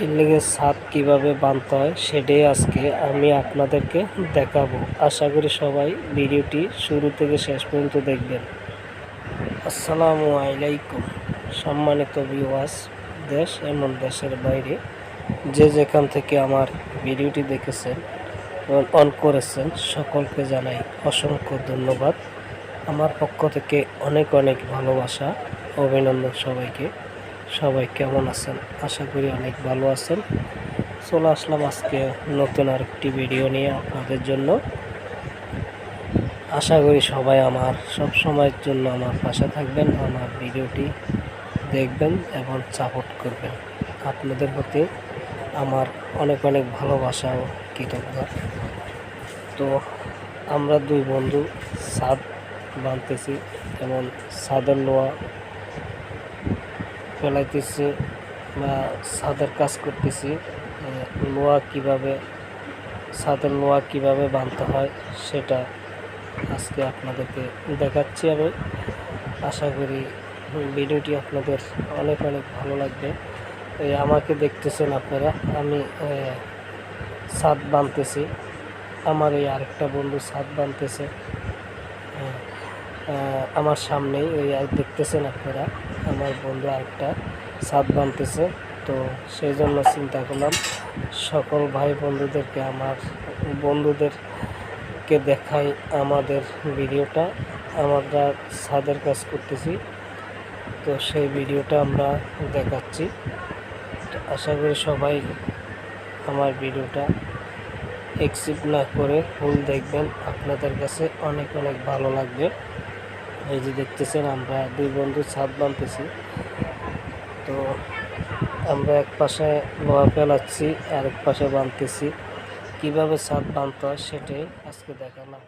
বিল্ডিংয়ের ছাদ কীভাবে বানতে হয় সেটাই আজকে আমি আপনাদেরকে দেখাবো। আশা করি সবাই ভিডিওটি শুরু থেকে শেষ পর্যন্ত দেখবেন। আসসালামু আলাইকুম। সম্মানিত ভিউয়ার্স দেশ এমন দেশের বাইরে যে যেখান থেকে আমার ভিডিওটি দেখেছেন অন করেছেন, সকলকে জানাই অসংখ্য ধন্যবাদ। আমার পক্ষ থেকে অনেক অনেক ভালোবাসা, অভিনন্দন সবাইকে। সবাই কেমন আছেন? আশা করি অনেক ভালো আছেন। চলে আসলাম আজকে নতুন আরেকটি ভিডিও নিয়ে আপনাদের জন্য। আশা করি সবাই আমার সব সময়ের জন্য আমার পাশে থাকবেন, আমার ভিডিওটি দেখবেন এবং সাপোর্ট করবেন। আপনাদের প্রতি আমার অনেক অনেক ভালোবাসা ও কৃতজ্ঞতা। তো আমরা দুই বন্ধু ছাদ বানতেছি, যেমন ছাদের লোয়া ফেলাইতেছি বা ছাদের কাজ করতেছি লোয়া কীভাবে ছাদের লোয়া কীভাবে বানতে হয় সেটা আজকে আপনাদেরকে দেখাচ্ছি আমি। আশা করি ভিডিওটি আপনাদের অনেক অনেক ভালো লাগবে। আমাকে দেখতেছেন আপনারা আমি ছাদ বানতেছি। আমার এই আরেকটা বন্ধু ছাদ বানতেছে। হ্যাঁ, আমার সামনেই ওই দেখতেছেন আপনারা। আমার বন্ধু আরেকটা ছাদ বানতেছে। তো সেই জন্য চিন্তা করলাম, সকল ভাই বন্ধুদেরকে, আমার বন্ধুদেরকে দেখাই আমাদের ভিডিওটা। আমরা ছাদের কাজ করতেছি, তো সেই ভিডিওটা আমরা দেখাচ্ছি। আশা করি সবাই আমার ভিডিওটা এক্সিপ্ট না করে ফুল দেখবেন। আপনাদের কাছে অনেক অনেক ভালো লাগবে। এই যে দেখতেছেন, আমরা দুই বন্ধু ছাদ বানতেছি। তো আমরা এক পাশে লোহা ফেলাচ্ছি আর এক পাশে বানতেছি। কীভাবে ছাদ বানতে হয় সেটাই আজকে দেখালাম।